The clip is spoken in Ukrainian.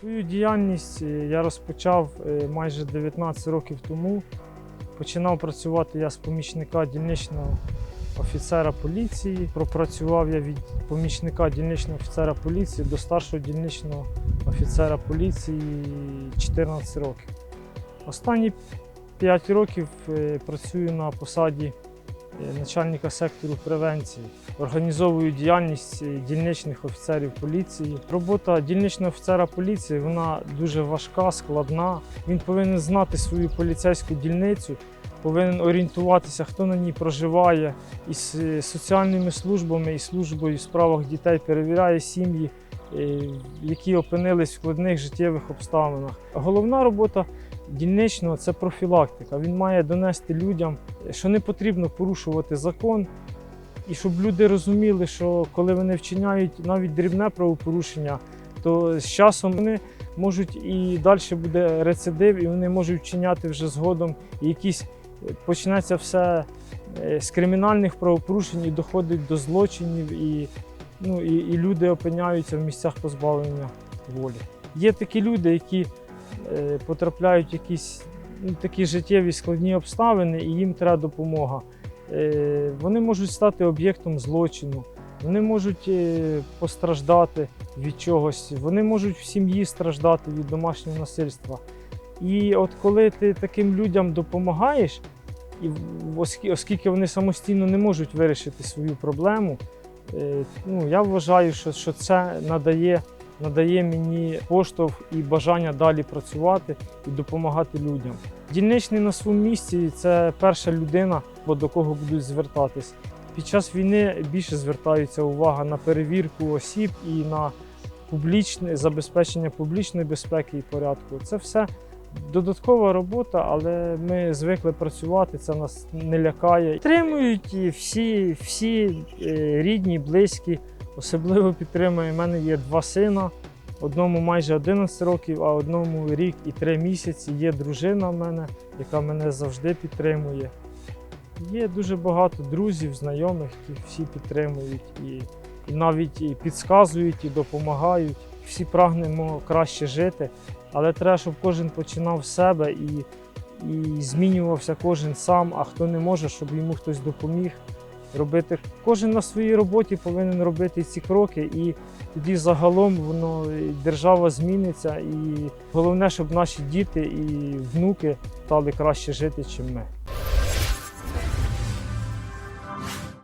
Свою діяльність е, я розпочав е, майже 19 років тому. Починав працювати я з помічника дільничного офіцера поліції. Пропрацював я від помічника дільничного офіцера поліції до старшого дільничного офіцера поліції 14 років. Останні 5 років е, працюю на посаді начальника сектору превенції. Організовую діяльність е, дільничних офіцерів поліції. Робота дільничного офіцера поліції вона дуже важка, складна. Він повинен знати свою поліцейську дільницю, повинен орієнтуватися, хто на ній проживає, із е, соціальними службами і службою в справах дітей перевіряє сім'ї, е, які опинились в складних життєвих обставинах. Головна робота дільничного це профілактика. Він має донести людям, що не потрібно порушувати закон, і щоб люди розуміли, що коли вони вчиняють навіть дрібне правопорушення, то з часом вони можуть і далі буде рецидив, і вони можуть вчиняти вже згодом і якісь почнеться все е, з кримінальних правопорушень і доходить до злочинів, і, ну, і, і люди опиняються в місцях позбавлення волі. Є такі люди, які е, потрапляють в якісь такі життєві складні обставини, і їм треба допомога. Е, Вони можуть стати об'єктом злочину, вони можуть е, постраждати від чогось, вони можуть в сім'ї страждати від домашнього насильства. І от коли ти таким людям допомагаєш, і оскільки вони самостійно не можуть вирішити свою проблему, е, ну, я вважаю, що, що це надає, надає мені поштовх і бажання далі працювати і допомагати людям. Дільничний на своєму місці це перша людина, бо до кого будуть звертатись. Під час війни більше звертається увага на перевірку осіб і на публічне забезпечення публічної безпеки і порядку. Це все додаткова робота, але ми звикли працювати, це нас не лякає. Підтримують і всі, всі е, рідні, близькі, особливо підтримує. У мене є два сина. Одному майже 11 років, а одному рік і 3 місяці. Є дружина в мене, яка мене завжди підтримує. Є дуже багато друзів, знайомих, які всі підтримують і, і навіть і підказують, і допомагають. Всі прагнемо краще жити, але треба, щоб кожен починав з себе і, і змінювався кожен сам, а хто не може, щоб йому хтось допоміг робити. Кожен на своїй роботі повинен робити ці кроки, і тоді загалом воно держава зміниться. І головне, щоб наші діти і внуки стали краще жити, ніж ми.